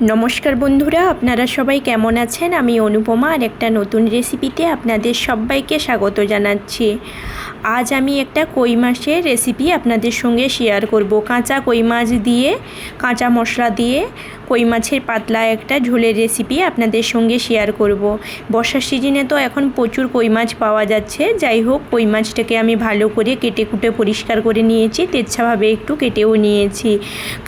নমস্কার বন্ধুরা, আপনারা সবাই কেমন আছেন? আমি অনুপমা, আর একটা নতুন রেসিপিতে আপনাদের সবাইকে স্বাগত জানাচ্ছি। আজ আমি একটা কই মাছের রেসিপি আপনাদের সঙ্গে শেয়ার করব। কাঁচা কই মাছ দিয়ে, কাঁচা মশলা দিয়ে কই মাছের পাতলা একটা ঝোলের রেসিপি আপনাদের সঙ্গে শেয়ার করব। বর্ষার সিজনে তো এখন প্রচুর কই মাছ পাওয়া যাচ্ছে। যাই হোক, কই মাছটাকে আমি ভালো করে কেটে কুটে পরিষ্কার করে নিয়েছি, তেচ্ছাভাবে একটু কেটেও নিয়েছি।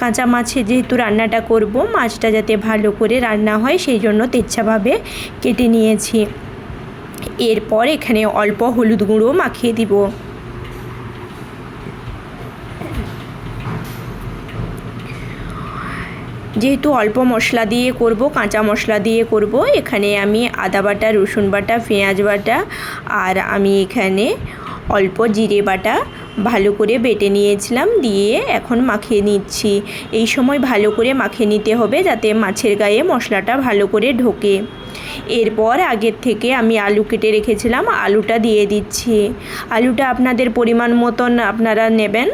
কাঁচা মাছে যেহেতু রান্নাটা করব, মাছটা যাতে ভালো করে রান্না হয়, সেই জন্য তেচ্ছাভাবে কেটে নিয়েছি। এরপর এখানে অল্প হলুদ গুঁড়ো মাখিয়ে দিব। যেহেতু অল্প মশলা দিয়ে করব, কাঁচা মশলা দিয়ে করব, এখানে আমি আদা বাটা, রসুন বাটা, পেঁয়াজ বাটা, আর আমি এখানে অল্প জিরে বাটা ভালো করে বেটে নিয়েছিলাম, দিয়ে এখন মাখিয়ে নিচ্ছি। এই সময় ভালো করে মাখিয়ে নিতে হবে যাতে মাছের গায়ে মশলাটা ভালো করে ঢোকে। এরপর আগের থেকে আমি আলু কেটে রেখেছিলাম, আলুটা দিয়ে দিচ্ছি। আলুটা আপনাদের পরিমাণ মতন আপনারা নেবেন।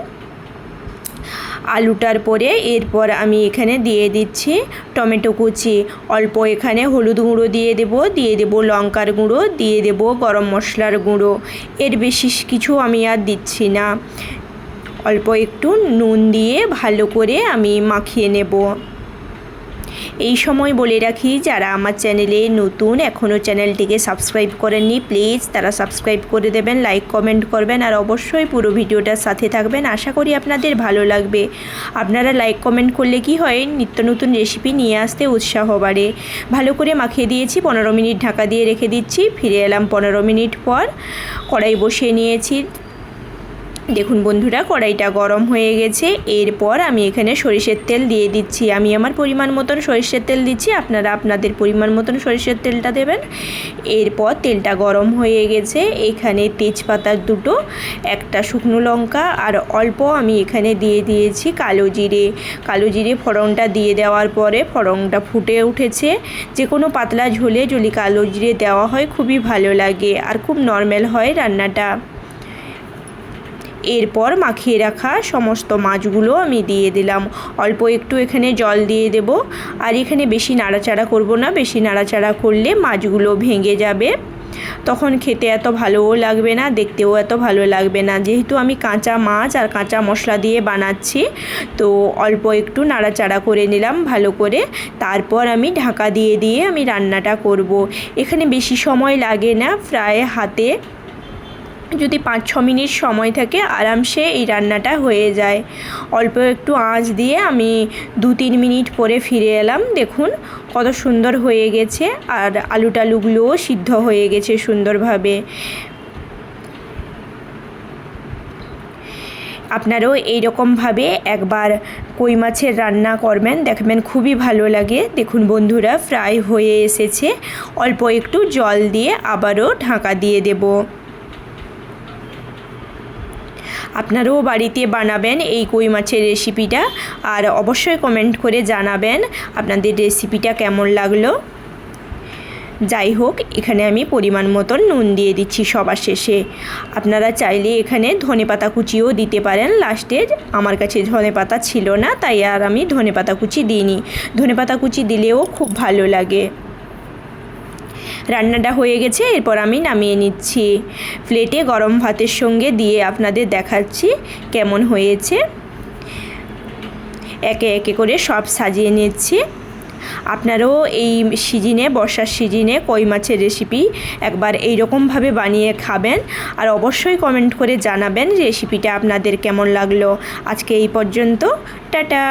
আলুটার পরে এরপর আমি এখানে দিয়ে দিচ্ছি টমেটো কুচি। অল্প এখানে হলুদ গুঁড়ো দিয়ে দেব দিয়ে দেব লঙ্কার গুঁড়ো, দিয়ে দেব গরম মশলার গুঁড়ো। এর বেশি কিছু আমি আর দিচ্ছি না। অল্প একটু নুন দিয়ে ভালো করে আমি মাখিয়ে নেব। এই সময় বলে রাখি, যারা আমার চ্যানেলে নতুন, এখনও চ্যানেলটিকে সাবস্ক্রাইব করেননি, প্লিজ তারা সাবস্ক্রাইব করে দেবেন, লাইক, কমেন্ট করবেন আর অবশ্যই পুরো ভিডিওটার সাথে থাকবেন। আশা করি আপনাদের ভালো লাগবে। আপনারা লাইক, কমেন্ট করলে কি হয়, নিত্য নতুন রেসিপি নিয়ে আসতে উৎসাহ বাড়ে। ভালো করে মাখিয়ে দিয়েছি, পনেরো মিনিট ঢাকা দিয়ে রেখে দিচ্ছি। ফিরে এলাম পনেরো মিনিট পর। কড়াই বসিয়ে নিয়েছি। দেখুন বন্ধুরা, কড়াইটা গরম হয়ে গেছে। এরপর আমি এখানে সরিষের তেল দিয়ে দিচ্ছি। আমি আমার পরিমাণ মতন সরিষের তেল দিচ্ছি। আপনারা আপনাদের পরিমাণ মতন সরিষের তেলটা দেবেন। এরপর তেলটা গরম হয়ে গেছে। এখানে তেজপাতার দুটো, একটা শুকনো লঙ্কা, আর অল্প আমি এখানে দিয়ে দিয়েছি কালো জিরে। কালো জিরে ফোড়নটা দিয়ে দেওয়ার পরে ফোড়নটা ফুটে উঠেছে। যে কোনো পাতলা ঝোলে যদি কালো জিরে দেওয়া হয়, খুবই ভালো লাগে। আর খুব নর্মাল হয় রান্নাটা। এরপর মাখিয়ে রাখা সমস্ত মাছগুলো আমি দিয়ে দিলাম। অল্প একটু এখানে জল দিয়ে দেব। আর এখানে বেশি নাড়াচাড়া করব না, বেশি নাড়াচাড়া করলে মাছগুলো ভেঙে যাবে। তখন খেতে এত ভালোও লাগবে না, দেখতেও এত ভালো লাগবে না। যেহেতু আমি কাঁচা মাছ আর কাঁচা মশলা দিয়ে বানাচ্ছি, তো অল্প একটু নাড়াচাড়া করে নিলাম ভালো করে। তারপর আমি ঢাকা দিয়ে দিয়ে আমি রান্নাটা করব। এখানে বেশি সময় লাগে না, প্রায় হাতে যদি পাঁচ, ছ মিনিট সময় থাকে, আরামসে এই রান্নাটা হয়ে যায়। অল্প একটু আঁচ দিয়ে আমি দু, তিন মিনিট পরে ফিরে এলাম। দেখুন, কত সুন্দর হয়ে গেছে, আর আলু টালুগুলোও সিদ্ধ হয়ে গেছে সুন্দরভাবে। আপনারাও এইরকমভাবে একবার কই মাছের রান্না করবেন, দেখবেন খুবই ভালো লাগে। দেখুন বন্ধুরা, ফ্রাই হয়ে এসেছে। অল্প একটু জল দিয়ে আবারও ঢাকা দিয়ে দেবো। আপনারাও বাড়িতে বানাবেন এই কই মাছের রেসিপিটা আর অবশ্যই কমেন্ট করে জানাবেন আপনাদের রেসিপিটা কেমন লাগল। যাই হোক, এখানে আমি পরিমাণ মতন নুন দিয়ে দিচ্ছি সবার শেষে। আপনারা চাইলে এখানে ধনে পাতা কুচিও দিতে পারেন। লাস্টে আমার কাছে ধনে পাতা ছিল না, তাই আর আমি ধনে পাতা কুচি দিইনি। ধনে পাতা কুচি দিলেও খুব ভালো লাগে। রান্নাটা হয়ে গেছে, এরপর আমি নামিয়ে নিচ্ছি। প্লেটে গরম ভাতের সঙ্গে দিয়ে আপনাদের দেখাচ্ছি কেমন হয়েছে। একে একে করে সব সাজিয়ে নিচ্ছি। আপনারাও এই সিজনে, বর্ষার সিজনে কই মাছের রেসিপি একবার এই রকমভাবে বানিয়ে খাবেন আর অবশ্যই কমেন্ট করে জানাবেন রেসিপিটা আপনাদের কেমন লাগল। আজকে এই পর্যন্ত, টাটা!